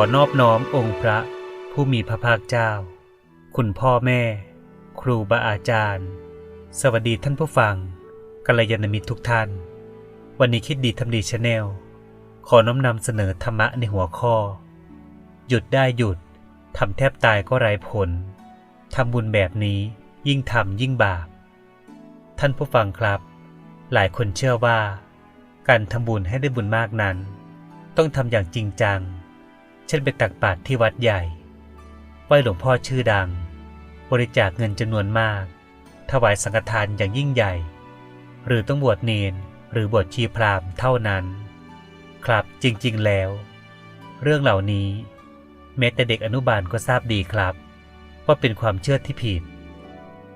อนอบน้อมองค์พระผู้มีพระภาคเจ้า คุณพ่อแม่ ครูบาอาจารย์ สวัสดีท่านผู้ฟังกัลยาณมิตรทุกท่าน วันนี้คิดดีทำดีชาแนล ขอน้อมนำเสนอธรรมะในหัวข้อ หยุดได้หยุดทำแทบตายก็ไร้ผลทำบุญแบบนี้ยิ่งทำยิ่งบาป ท่านผู้ฟังครับ หลายคนเชื่อว่า การทำบุญให้ได้บุญมากนั้น ต้องทำอย่างจริงจัง เช่นไปตักบาตรที่วัดใหญ่ไหว้หลวงพ่อชื่อดัง บริจาคเงินจำนวนมาก ถวายสังฆทานอย่างยิ่งใหญ่ หรือต้องบวชเนนหรือบวชชีพราหมณ์เท่านั้น ครับจริงๆแล้ว เรื่องเหล่านี้แม้แต่เด็กอนุบาลก็ทราบดีครับ ว่าเป็นความเชื่อที่ผิด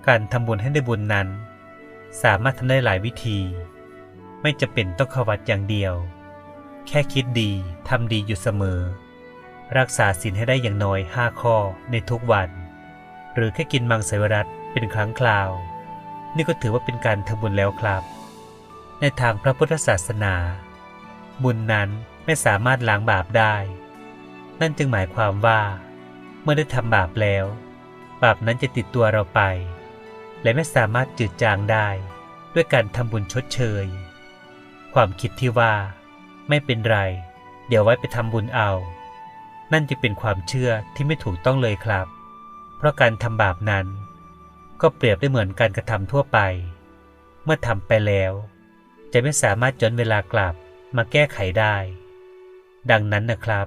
การทำบุญให้ได้บุญนั้น สามารถทำได้หลายวิธี ไม่จะเป็นต้องขวัดอย่างเดียว แค่คิดดีทำดีอยู่เสมอ รักษาศีลให้ได้อย่างน้อยห้าข้อในทุกวัน หรือแค่กินมังสวิรัตเป็นครั้งคราว นี่ก็ถือว่าเป็นการทำบุญแล้วครับ ในทางพระพุทธศาสนา บุญนั้นไม่สามารถล้างบาปได้ นั่นจึงหมายความว่า เมื่อได้ทำบาปแล้ว บาปนั้นจะติดตัวเราไป และไม่สามารถจืดจางได้ ด้วยการทำบุญชดเชย ความคิดที่ว่า ไม่เป็นไร เดี๋ยวไว้ไปทำบุญเอา นั่นจะเป็นความเชื่อที่ไม่ถูกต้องเลยครับ เพราะการทำบาปนั้น ก็เปรียบได้เหมือนการกระทำทั่วไป เมื่อทำไปแล้ว จะไม่สามารถย้อนเวลากลับมาแก้ไขได้ ดังนั้นนะครับ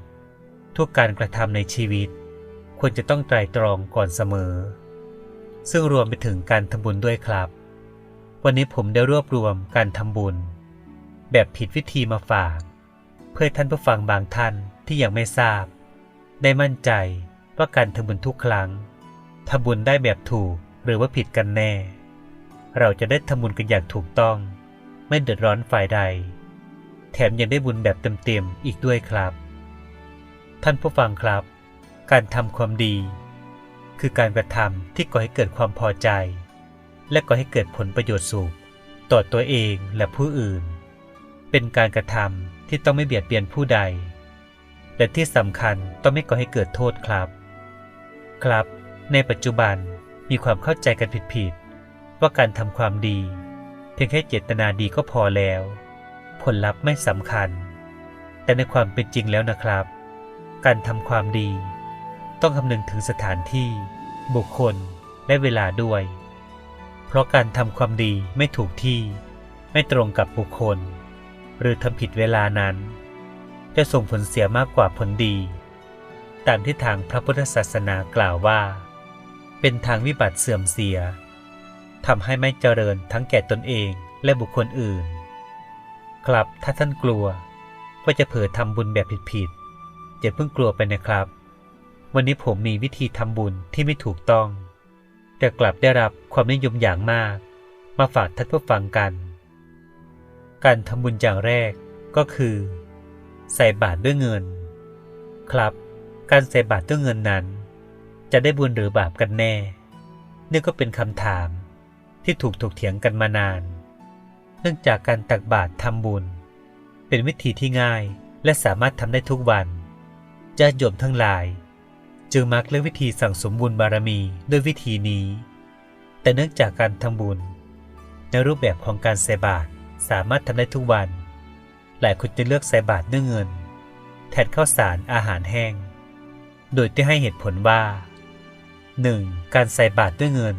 ทุกการกระทำในชีวิต ควรจะต้องไตรตรองก่อนเสมอ ซึ่งรวมไปถึงการทำบุญด้วยครับ วันนี้ผมได้รวบรวมการทำบุญ แบบผิดวิธีมาฝาก เพื่อท่านผู้ฟังบางท่านที่ยังไม่ทราบ ได้มั่นใจว่าการทำบุญทุกครั้งทำบุญได้แบบถูกหรือว่าผิดกันแน่ เราจะได้ทำบุญกันอย่างถูกต้อง ไม่เดือดร้อนฝ่ายใด แถมยังได้บุญแบบเต็มๆอีกด้วยครับ ท่านผู้ฟังครับ การทำความดี คือการกระทำที่ก่อให้เกิดความพอใจ และก่อให้เกิดผลประโยชน์สูงต่อตัวเองและผู้อื่น เป็นการกระทำที่ต้องไม่เบียดเบียนผู้ใด และที่สำคัญต้องไม่ก่อให้เกิดโทษครับ ครับ ในปัจจุบันมีความเข้าใจกันผิดๆว่าการทำความดี เพียงแค่เจตนาดีก็พอแล้ว ผลลัพธ์ไม่สำคัญ แต่ในความเป็นจริงแล้วนะครับ การทำความดี ต้องคำนึงถึงสถานที่ บุคคลและเวลาด้วย เพราะการทำความดีไม่ถูกที่ ไม่ตรงกับบุคคล หรือทำผิดเวลานั้น จะส่งผลเสียมากกว่าผลดี ตามที่ทางพระพุทธศาสนากล่าวว่า เป็นทางวิบัติเสื่อมเสียทำให้ไม่เจริญทั้งแก่ตนเองและบุคคลอื่น ครับถ้าท่านกลัวว่าจะเผลอทำบุญแบบผิดๆอย่าเพิ่งกลัวไปนะครับ วันนี้ผมมีวิธีทำบุญที่ไม่ถูกต้อง แต่กลับได้รับความนิยมอย่างมาก มาฝากท่านผู้ฟังกัน การทำบุญอย่างแรกก็คือ ใส่บาตรด้วยเงิน ครับ การใส่บาตรด้วยเงินนั้น จะได้บุญหรือบาปกันแน่ นี่ก็เป็นคำถามที่ถูกถกเถียงกันมานาน เนื่องจากการตักบาตรทำบุญ เป็นวิธีที่ง่ายและสามารถทำได้ทุกวันญาติโยมทั้งหลาย จึงมักเลือกวิธีสั่งสมบุญบารมีด้วยวิธีนี้ แต่เนื่องจากการทำบุญ ในรูปแบบของการใส่บาตรสามารถทำได้ทุกวัน หลายคนจะเลือกใส่บาตรด้วยเงิน แทนข้าวสารอาหารแห้ง โดยที่ให้เหตุผลว่า 1. การใส่บาตรด้วยเงิน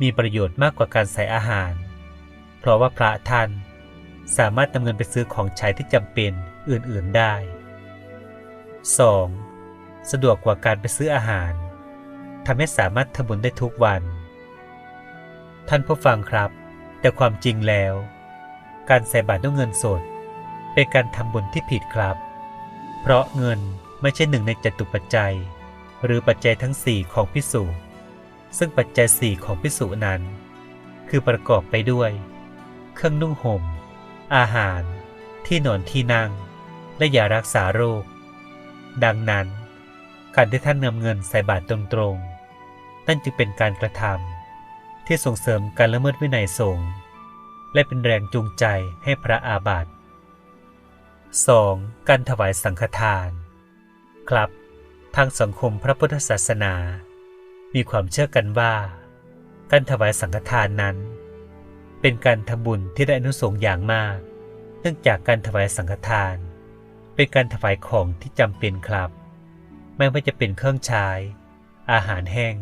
มีประโยชน์มากกว่าการใส่อาหาร เพราะว่าพระท่านสามารถนำเงินไปซื้อของใช้ที่จำเป็นอื่นๆได้ 2. สะดวกกว่าการไปซื้ออาหารทำให้สามารถทำบุญได้ทุกวัน ท่านผู้ฟังครับ แต่ความจริงแล้ว การใส่บาตรด้วยเงินสด เป็นการทำบุญที่ผิดครับ เพราะเงินไม่ใช่หนึ่งในจตุปัจจัย หรือปัจจัยทั้งสี่ของพิสูจซึ่งปัจจัยสี่ของพิสูจนั้น คือประกอบไปด้วย เครื่องนุ่งห่ม อาหาร ที่นอนที่นั่ง และยารักษาโรค ดังนั้น การที่ท่านนำเงินใส่บาตรตรงๆ นั่นจึงเป็นการกระทำที่ส่งเสริมการละเมิดวินัยสงฆ์และเป็นแรงจูงใจให้พระอาบัติ 2. การถวายสังฆทาน ครับ ทางสังคมพระพุทธศาสนา มีความเชื่อกันว่า การถวายสังฆทานนั้น เป็นการทำบุญที่ได้อนุสงส์อย่างมาก เนื่องจากการถวายสังฆทาน เป็นการถวายของที่จำเป็นครับ ไม่ว่าจะเป็นเครื่องใช้ อาหารแห้ง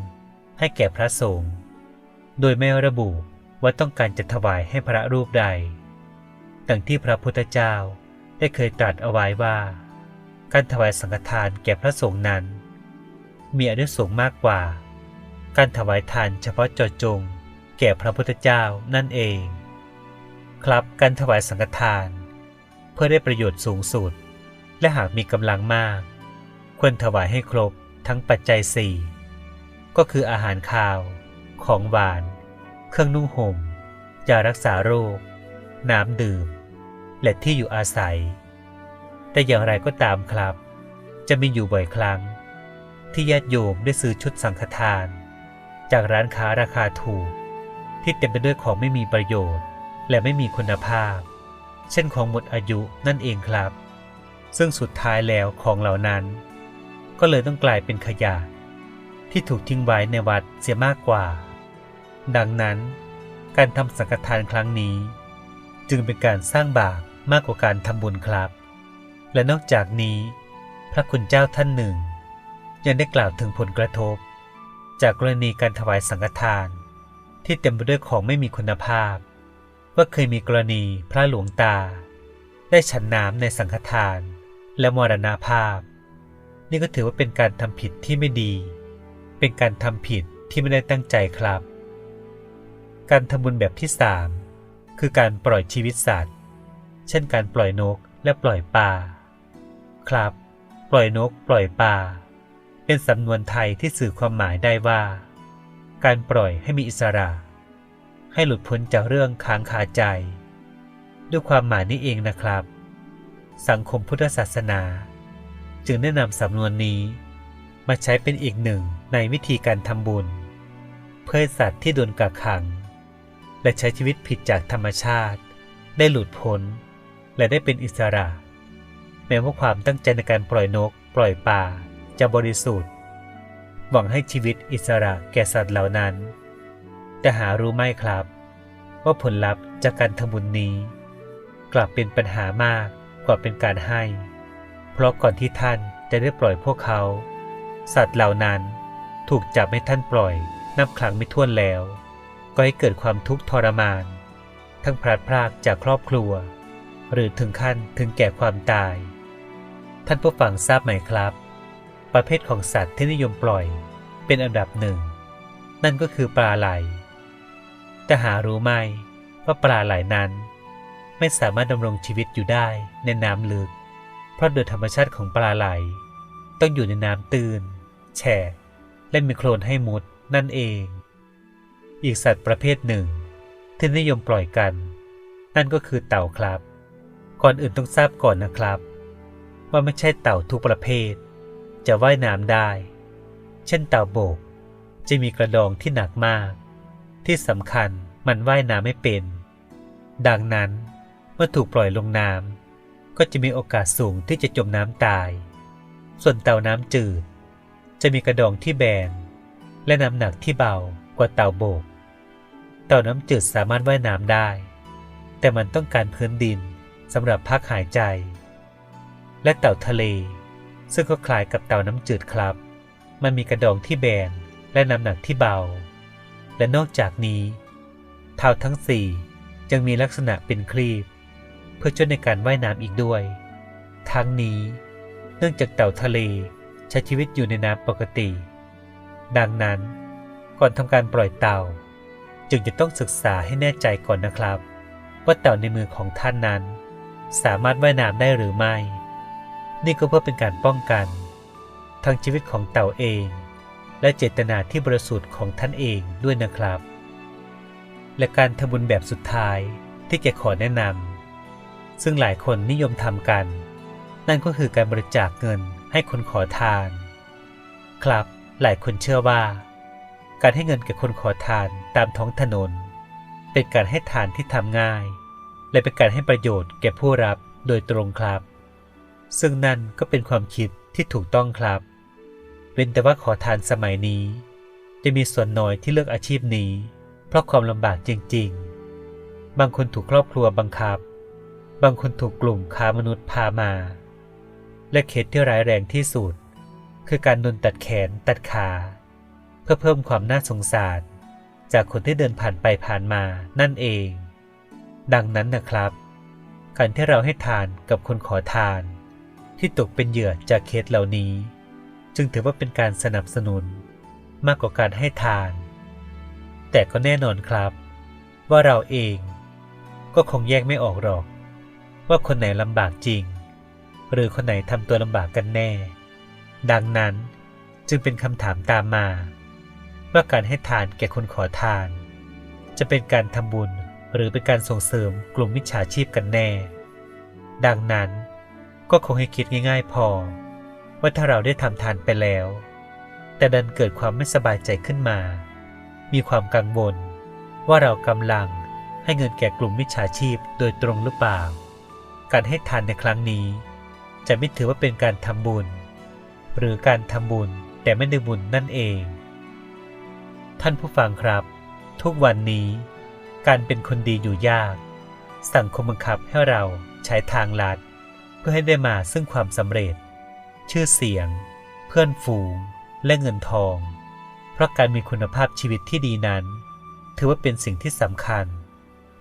ให้แก่พระสงฆ์โดยไม่ระบุว่าต้องการจะถวายให้พระรูปใดดังที่พระพุทธเจ้า ได้เคยตรัสเอาไว้ว่า การถวายสังฆทานแก่พระสงฆ์นั้น มีอนิสงส์มากกว่า การถวายทานเฉพาะเจาะจง แก่พระพุทธเจ้านั่นเอง ครับการถวายสังฆทาน เพื่อได้ประโยชน์สูงสุด และหากมีกำลังมาก ควรถวายให้ครบทั้งปัจจัยสี่ก็คืออาหารคาว ของหวาน เครื่องนุ่งห่มยารักษาโรค น้ำดื่ม และที่อยู่อาศัย แต่อย่างไรก็ตามครับ จะมีอยู่บ่อยครั้ง ที่ญาติโยมได้ซื้อชุดสังฆทาน จากร้านค้าราคาถูก ที่เต็มไปด้วยของไม่มีประโยชน์ และไม่มีคุณภาพ เช่นของหมดอายุนั่นเองครับ ซึ่งสุดท้ายแล้วของเหล่านั้น ก็เลยต้องกลายเป็นขยะ ที่ถูกทิ้งไว้ในวัดเสียมากกว่า ดังนั้น การทำสังฆทานครั้งนี้ จึงเป็นการสร้างบาป มากกว่าการทำบุญครับ และนอกจากนี้ พระคุณเจ้าท่านหนึ่ง ยังได้กล่าวถึงผลกระทบ จากกรณีการถวายสังฆทาน ที่เต็มไปด้วยของไม่มีคุณภาพ ว่าเคยมีกรณีพระหลวงตา ได้ฉันน้ำในสังฆทาน และมรณาภาพ นี่ก็ถือว่าเป็นการทำผิดที่ไม่ดี เป็นการทำผิดที่ไม่ได้ตั้งใจครับ การทำบุญแบบที่สามคือการปล่อยชีวิตสัตว์ เช่นการปล่อยนกและปล่อยปลา ครับ ปล่อยนก ปล่อยปลา เป็นสำนวนไทยที่สื่อความหมายได้ว่า การปล่อยให้มีอิสระ ให้หลุดพ้นจากเรื่องค้างคาใจ ด้วยความหมายนี้เองนะครับ สังคมพุทธศาสนา จึงได้นำสำนวนนี้มาใช้เป็นอีกหนึ่งในวิธีการทำบุญ เพื่อสัตว์ที่โดนกักขัง และใช้ชีวิตผิดจากธรรมชาติ ได้หลุดพ้น และได้เป็นอิสระ แม้ว่าความตั้งใจในการปล่อยนก ปล่อยป่าจะบริสุทธิ์ หวังให้ชีวิตอิสระแก่สัตว์เหล่านั้น แต่หารู้ไหมครับ ว่าผลลัพธ์จากการทำบุญนี้ กลับเป็นปัญหามากกว่าเป็นการให้ เพราะก่อนที่ท่านจะได้ปล่อยพวกเขา สัตว์เหล่านั้นถูกจับให้ท่านปล่อยนับครั้งไม่ถ้วนแล้ว ก็ให้เกิดความทุกข์ทรมาน ทั้งพลัดพรากจากครอบครัว หรือถึงขั้นถึงแก่ความตาย ท่านผู้ฟังทราบไหมครับ ประเภทของสัตว์ที่นิยมปล่อยเป็นอันดับหนึ่ง นั่นก็คือปลาไหล แต่หารู้ไหมว่าปลาไหลนั้น ไม่สามารถดำรงชีวิตอยู่ได้ในน้ำลึก เพราะโดยธรรมชาติของปลาไหล ต้องอยู่ในน้ำตื้น แฉะและมีโคลนให้มุดนั่นเอง อีกสัตว์ประเภทหนึ่ง ที่นิยมปล่อยกัน นั่นก็คือเต่าครับ ก่อนอื่นต้องทราบก่อนนะครับ ว่าไม่ใช่เต่าทุกประเภท จะว่ายน้ำได้ เช่นเต่าโบก จะมีกระดองที่หนักมาก ที่สำคัญมันว่ายน้ำไม่เป็น ดังนั้นเมื่อถูกปล่อยลงน้ำก็จะมีโอกาสสูงที่จะจมน้ำตาย ส่วนเต่าน้ำจืด จะมีกระดองที่แบน และน้ำหนักที่เบากว่าเต่าโบก เต่าน้ำจืดสามารถว่ายน้ำได้ แต่มันต้องการพื้นดิน สำหรับพักหายใจ และเต่าทะเล ซึ่งก็คล้ายกับเต่าน้ำจืดครับ มันมีกระดองที่แบนและน้ำหนักที่เบา และนอกจากนี้ เท้าทั้งสี่ยังมีลักษณะเป็นครีบ เพื่อช่วยในการว่ายน้ำอีกด้วย ทั้งนี้ เนื่องจากเต่าทะเลใช้ชีวิตอยู่ในน้ำปกติ ดังนั้นก่อนทำการปล่อยเต่า จึงจะต้องศึกษาให้แน่ใจก่อนนะครับ ว่าเต่าในมือของท่านนั้น สามารถว่ายน้ำได้หรือไม่ นี่ก็เพื่อเป็นการป้องกัน ทั้งชีวิตของเต่าเอง และเจตนาที่บริสุทธิ์ของท่านเองด้วยนะครับ และการทำบุญแบบสุดท้ายที่แกขอแนะนำซึ่งหลายคนนิยมทำกัน นั่นก็คือการบริจาคเงินให้คนขอทาน ครับหลายคนเชื่อว่า การให้เงินแก่คนขอทานตามท้องถนน เป็นการให้ทานที่ทำง่าย และเป็นการให้ประโยชน์แก่ผู้รับโดยตรงครับ ซึ่งนั่นก็เป็นความคิดที่ถูกต้องครับเว้นแต่ว่าขอทานสมัยนี้ จะมีส่วนน้อยที่เลือกอาชีพนี้ เพราะความลำบากจริง ๆ บางคนถูกครอบครัวบังคับ บางคนถูกกลุ่มค้ามนุษย์พามา และเคสที่ร้ายแรงที่สุด คือการโดนตัดแขนตัดขา เพื่อเพิ่มความน่าสงสาร จากคนที่เดินผ่านไปผ่านมานั่นเอง ดังนั้นนะครับการที่เราให้ทานกับคนขอทาน ที่ตกเป็นเหยื่อจากเคสเหล่านี้ จึงถือว่าเป็นการสนับสนุนมากกว่าการให้ทาน แต่ก็แน่นอนครับ ว่าเราเองก็คงแยกไม่ออกหรอก ว่าคนไหนลำบากจริง หรือคนไหนทำตัวลำบากกันแน่ ดังนั้นจึงเป็นคำถามตามมา ว่าการให้ทานแก่คนขอทาน จะเป็นการทำบุญ หรือเป็นการส่งเสริมกลุ่มมิจฉาชีพกันแน่ ดังนั้นก็คงให้คิดง่าย ๆ พอ ว่าถ้าเราได้ทำทานไปแล้ว แต่ดันเกิดความไม่สบายใจขึ้นมา มีความกังวล ว่าเรากำลังให้เงินแก่กลุ่มมิจฉาชีพโดยตรงหรือเปล่า การให้ทานในครั้งนี้ จะไม่ถือว่าเป็นการทำบุญ หรือการทำบุญแต่ไม่ได้บุญนั่นเอง ท่านผู้ฟังครับ ทุกวันนี้ การเป็นคนดีอยู่ยาก สังคมบังคับให้เราใช้ทางลัด เพื่อให้ได้มาซึ่งความสำเร็จ ชื่อเสียง เพื่อนฝูง และเงินทอง เพราะการมีคุณภาพชีวิตที่ดีนั้น ถือว่าเป็นสิ่งที่สำคัญ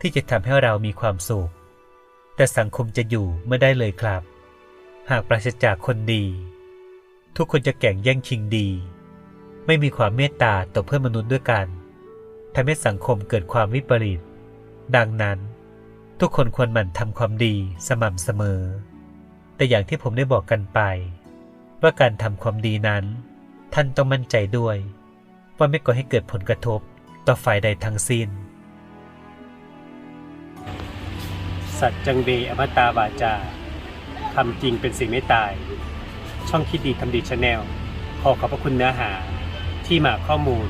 ที่จะทำให้เรามีความสุข แต่สังคมจะอยู่ไม่ได้เลยครับ หากปราศจากคนดี ทุกคนจะแข่งแย่งชิงดี ไม่มีความเมตตาต่อเพื่อนมนุษย์ด้วยกัน ทำให้สังคมเกิดความวิปริต ดังนั้น ทุกคนควรหมั่นทำความดีสม่ำเสมอ แต่อย่างที่ผมได้บอกกันไป ว่าการทำความดีนั้น ท่านต้องมั่นใจด้วย ว่าไม่ก่อให้เกิดผลกระทบต่อฝ่ายใดทั้งสิ้น สัจจังเดอมตาบาจาทำจริงเป็นสิ่งไม่ตาย ช่องคิดดีทำดีชาแนลขอขอบพระคุณเนื้อหาที่มาข้อมูล